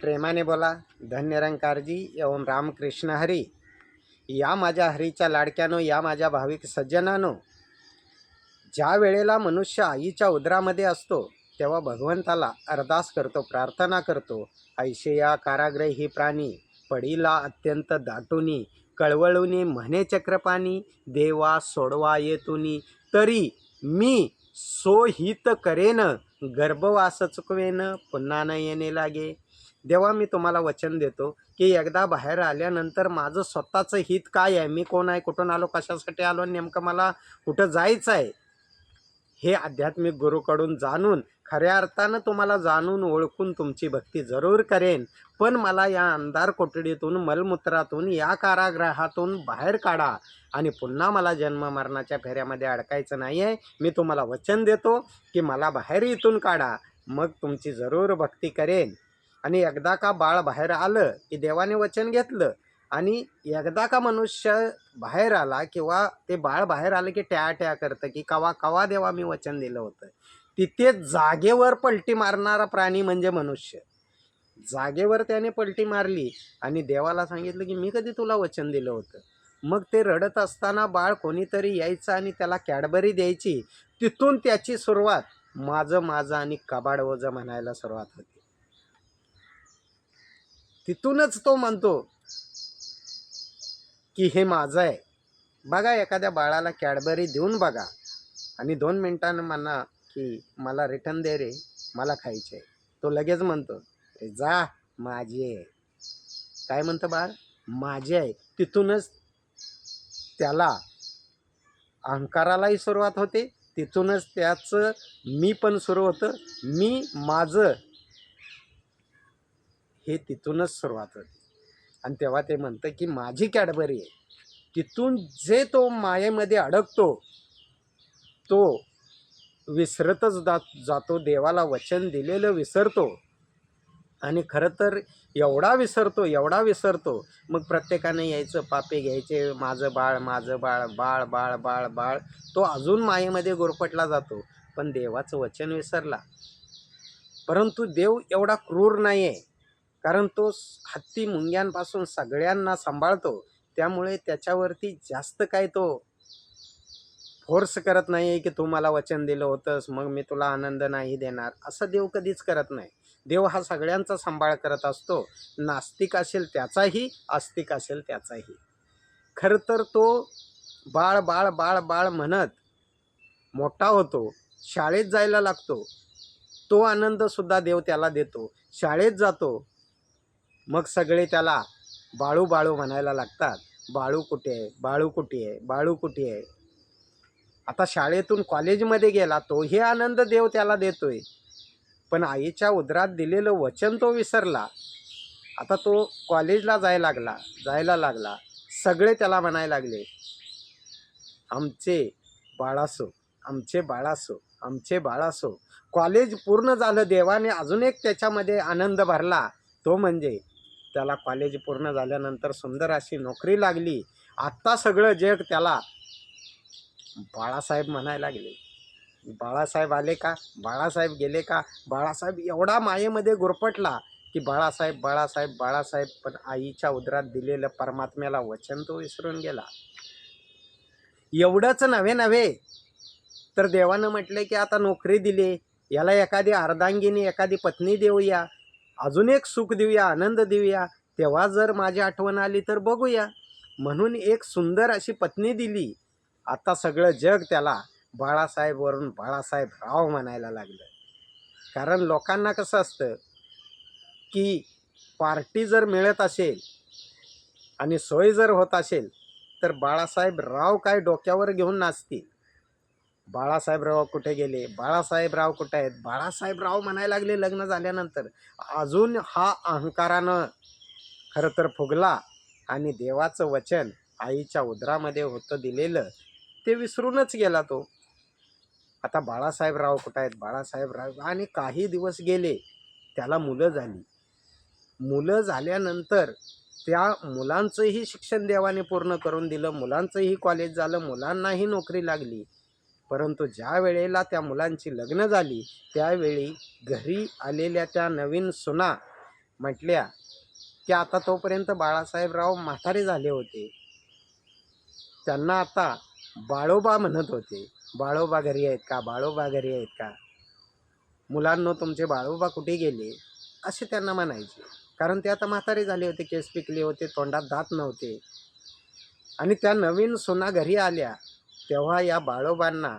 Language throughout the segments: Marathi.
प्रेमाने बोला धन्यरंकारजी एवं रामकृष्ण हरी. या माझ्या हरीच्या लाडक्यानो या माझ्या भाविक सज्जनानो ज्या वेळेला मनुष्य आईच्या उदरामध्ये असतो तेव्हा भगवंताला अरदास करतो प्रार्थना करतो. ऐशया काराग्रही ही प्राणी पडीला अत्यंत दाटुनी कळवळुनी म्हणे चक्रपाणी देवा सोडवा येतुनी. तरी मी सोहित करेन गर्भवास चुकवेन पुन्हा न येणे लागे. देवा मी तुम्हाला वचन देतो की एकदा बाहेर आल्यानंतर माझं स्वतःचं हित काय आहे? मी कोण आहे? कुठून आलो? कशासाठी आलो? आणि नेमकं मला कुठं जायचं आहे? हे आध्यात्मिक गुरुकडून जाणून खऱ्या अर्थानं तुम्हाला जाणून ओळखून तुमची भक्ती जरूर करेन. पण मला या अंधार कोठडीतून मलमूत्रातून या कारागृहातून बाहेर काढा. आणि पुन्हा मला जन्म मरणाच्या फेऱ्यामध्ये अडकायचं नाही आहे मी तुम्हाला वचन देतो की मला बाहेर इथून काढा. मग तुमची जरूर भक्ती करेन. आणि एकदा का बाळ बाहेर आलं की देवाने वचन घेतलं आणि एकदा का मनुष्य बाहेर आला किंवा ते बाळ बाहेर आलं की ट्या ट्या करतं की कवा कवा देवा मी वचन दिलं होतं. तिथे जागेवर पलटी मारणारा प्राणी म्हणजे मनुष्य. जागेवर त्याने पलटी मारली आणि देवाला सांगितलं की मी कधी तुला वचन दिलं होतं? मग ते रडत असताना बाळ कोणीतरी यायचं आणि त्याला कॅडबरी द्यायची. तिथून त्याची सुरुवात माझं माझं आणि कबाड ओझं म्हणायला सुरुवात होती. तिथूनच तो म्हणतो की हे माझं आहे. बघा एखाद्या बाळाला कॅडबरी देऊन बघा. आणि दोन मिनटानं म्हणा की मला रिटर्न दे रे मला खायचे आहे तो लगेच म्हणतो रे जा माझी आहे. काय म्हणतं बाळ? माझे आहे. तिथूनच त्याला अहंकारालाही सुरुवात होते. तिथूनच त्याचं मी पण सुरू होतं. मी माझं हे तिथूनच सुरुवात होते. आणि तेव्हा ते म्हणतं की माझी कॅडबरी आहे. तिथून जे तो मायेमध्ये अडकतो तो विसरतच जा जातो देवाला वचन दिलेलं विसरतो. आणि खरं तर एवढा विसरतो एवढा विसरतो. मग प्रत्येकाने यायचं पापे घ्यायचे माझं बाळ माझं बाळ बाळ बाळ बाळ बाळ. तो अजून मायेमध्ये गोरपटला जातो. पण देवाचं वचन विसरला. परंतु देव एवढा क्रूर नाही आहे कारण तो हत्ती मुंग्यांपासून सगळ्यांना सांभाळतो. त्यामुळे त्याच्यावरती जास्त काय तो फोर्स करत नाही आहे की तू मला वचन दिलं होतंस मग मी तुला आनंद नाही देणार. असं देव कधीच करत नाही. देव हा सगळ्यांचा सांभाळ करत असतो. नास्तिक असेल त्याचाही आस्तिक असेल त्याचाही. खरं तर तो बाळ बाळ बाळ बाळ म्हणत मोठा होतो. शाळेत जायला लागतो. तो आनंदसुद्धा देव त्याला देतो. शाळेत जातो. मग सगळे त्याला बाळू बाळू म्हणायला लागतात. बाळू कुठे आहे? बाळू कुठे आहे? बाळू कुठे आहे? आता शाळेतून कॉलेजमध्ये गेला तोही आनंद देव त्याला देतोय. पण आईच्या उदरात दिलेलं वचन तो विसरला. आता तो कॉलेजला जायला लागला जायला लागला. सगळे त्याला म्हणायला लागले आमचे बाळासो आमचे बाळासो आमचे बाळासो. कॉलेज पूर्ण झालं देवाने अजून एक त्याच्यामध्ये आनंद भरला. तो म्हणजे त्याला कॉलेज पूर्ण झाल्यानंतर सुंदर अशी नोकरी लागली. आत्ता सगळं जग त्याला. बाळासाहेब म्हणायला लागले. बाळासाहेब आले का? बाळासाहेब गेले का? बाळासाहेब एवढा मायेमध्ये गुरपटला की बाळासाहेब बाळासाहेब बाळासाहेब पण आईच्या उदरात दिलेलं परमात्म्याला वचन तो विसरून गेला. एवढंच नव्हे नव्हे तर देवानं म्हटले की आता नोकरी दिली. याला एखादी अर्धांगिनी एखादी पत्नी देऊया. अजून एक सुख देऊया आनंद देऊया. तेव्हा जर माझी आठवण आली तर बघूया. म्हणून एक सुंदर अशी पत्नी दिली. आता सगळं जग त्याला बाळासाहेबवरून बाळासाहेब राव म्हणायला लागलं. कारण लोकांना कसं असतं की पार्टी जर मिळत असेल आणि सोय जर होत असेल तर बाळासाहेब राव काय डोक्यावर घेऊन नाचतील? बाळासाहेबराव कुठे गेले? बाळासाहेबराव कुठे आहेत? बाळासाहेबराव म्हणायला लागले लग्न झाल्यानंतर. अजून हा अहंकारानं खरं तर फुगला आणि देवाचं वचन आईच्या उदरामध्ये होतं दिलेलं ते विसरूनच गेला तो. आता बाळासाहेबराव कुठं आहेत? बाळासाहेबराव आणि काही दिवस गेले त्याला मुलं झाली. मुलं झाल्यानंतर त्या मुलांचंही शिक्षण देवाने पूर्ण करून दिलं मुलांचंही कॉलेज झालं मुलांनाही नोकरी लागली. परंतु ज्या वेळेला त्या मुलांची लग्न झाली त्यावेळी घरी आलेल्या त्या नवीन सुना म्हटल्या की आता तोपर्यंत बाळासाहेबराव म्हातारे झाले होते. त्यांना आता बाळोबा म्हणत होते. बाळोबा घरी आहेत का? बाळोबा घरी आहेत का? मुलांनो तुमचे बाळोबा कुठे गेले? असे त्यांना म्हणायचे. कारण ते आता म्हातारे झाले होते केस पिकले होते तोंडात दात नव्हते. आणि त्या नवीन सुना घरी आल्या. तेव्हा या बाळोबांना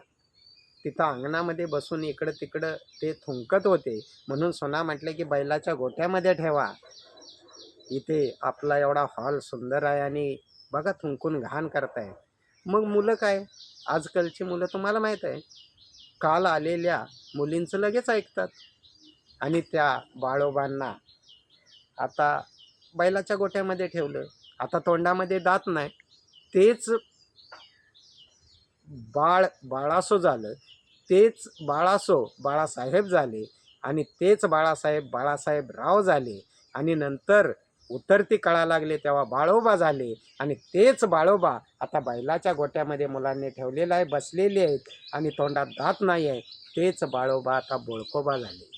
तिथं अंगणामध्ये बसून इकडं तिकडं ते थुंकत होते. म्हणून सोना म्हटले की बैलाच्या गोठ्यामध्ये ठेवा. इथे आपला एवढा हॉल सुंदर आहे आणि बघा थुंकून घाण करताय. मग मुलं काय? आजकालची मुलं तुम्हाला माहीत आहे. काल आलेल्या मुलींचं लगेच ऐकतात. आणि त्या बाळोबांना आता बैलाच्या गोठ्यामध्ये ठेवलं. आता तोंडामध्ये दात नाही. तेच बाळ बाळासो झालं तेच बाळासो बाळासाहेब झाले आणि तेच बाळासाहेब बाळासाहेब राव झाले आणि नंतर उतरती कळा लागले तेव्हा बाळोबा झाले आणि तेच बाळोबा आता बैलाच्या गोट्यामध्ये मुलांनी ठेवलेलं आहे बसलेले आहेत आणि तोंडात दात नाही आहे तेच बाळोबा आता बोळकोबा झाले.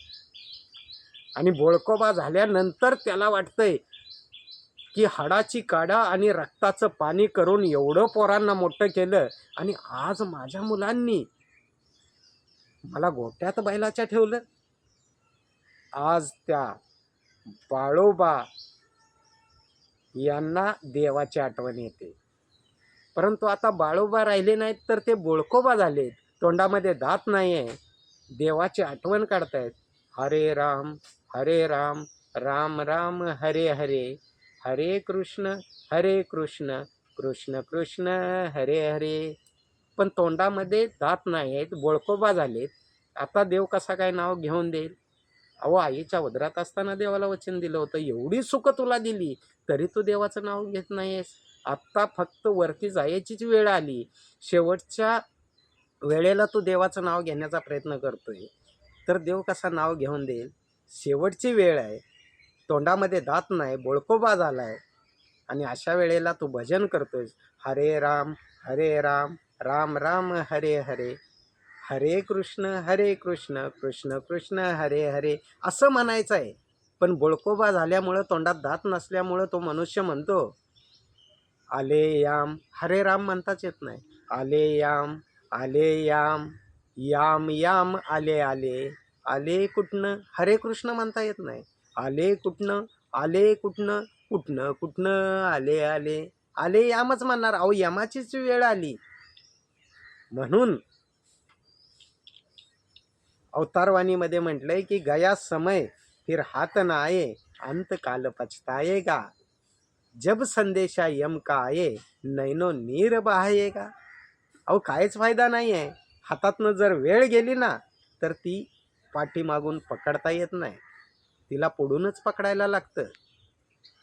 आणि बोळकोबा झाल्यानंतर त्याला वाटतंय की हाडाची काडा आणि रक्ताचं पाणी करून एवढं पोरांना मोठं केलं आणि आज माझ्या मुलांनी मला गोट्यात बैलाच्या ठेवलं. आज त्या बाळोबा यांना देवाची आठवण येते. परंतु आता बाळोबा राहिले नाहीत तर ते बोळकोबा झालेत. तोंडामध्ये दात नाही आहे देवाची आठवण काढतायत. हरे राम हरे राम राम राम हरे हरे. हरे कृष्ण हरे कृष्ण कृष्ण कृष्ण हरे हरे. पण तोंडामध्ये दात नाही आहेत बोळकोबा झालेत. आता देव कसा काय नाव घेऊन देईल? अहो आईच्या उदरात असताना देवाला वचन दिलं होतं. एवढी सुख तुला दिली तरी तू देवाचं नाव घेत नाहीस आत्ता फक्त वरती जायचीच वेळ आली. शेवटच्या वेळेला तू देवाचं नाव घेण्याचा प्रयत्न करतोय. तर देव कसा नाव घेऊन देईल? शेवटची वेळ आहे. तोंडामध्ये दात नाही बोळकोबा झाला आहे आणि अशा वेळेला तू भजन करतोयस. हरे राम हरे राम राम राम हरे हरे. हरे कृष्ण हरे कृष्ण कृष्ण कृष्ण हरे हरे. असं म्हणायचं आहे. पण बोळकोबा झाल्यामुळं तोंडात दात नसल्यामुळं तो मनुष्य म्हणतो आले याम. हरे राम म्हणताच येत नाही. आले याम आले याम याम याम आले आले. आले कुठनं? हरे कृष्ण म्हणता येत नाही. आले कुठनं? आले कुठनं? कुठनं? कुठनं? आले आले. आले यामच म्हणणार. अहो यमाचीच वेळ आली. म्हणून अवतारवाणीमध्ये म्हटलंय की गया समय फिर हात न आए अंत काल पछताएगा जब संदेशा यम का आये नैनो नीर बहायेगा अहो काहीच फायदा नाही आहे हातातनं जर वेळ गेली ना तर ती पाठीमागून पकडता येत नाही. तिला पुढूनच पकडायला लागतं.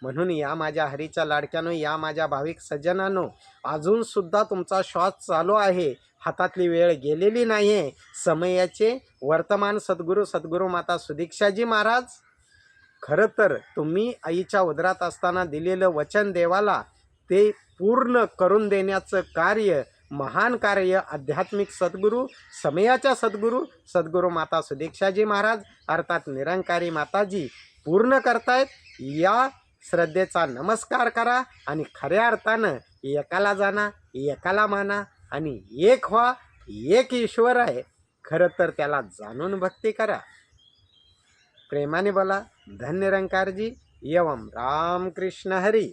म्हणून या माझ्या हरीच्या लाडक्यानो या माझ्या भाविक सज्जनानो अजूनसुद्धा तुमचा श्वास चालू आहे. हातातली वेळ गेलेली नाही आहे समयाचे वर्तमान सद्गुरू सद्गुरू माता सुदीक्षाजी महाराज खरं तर तुम्ही आईच्या उदरात असताना दिलेलं वचन देवाला ते पूर्ण करून देण्याचं कार्य महान कार्य आध्यात्मिक सद्गुरू समयाच्या सद्गुरू सद्गुरू माता सुदीक्षाजी महाराज अर्थात निरंकारी माताजी पूर्ण करतायत या श्रद्धेचा नमस्कार करा आणि खऱ्या अर्थानं एकाला जाणा एकाला माना आणि एक व्हा एक ईश्वर आहे. खरं तर त्याला जाणून भक्ती करा. प्रेमाने बोला धन्य रंकारजी एवम राम कृष्ण हरी.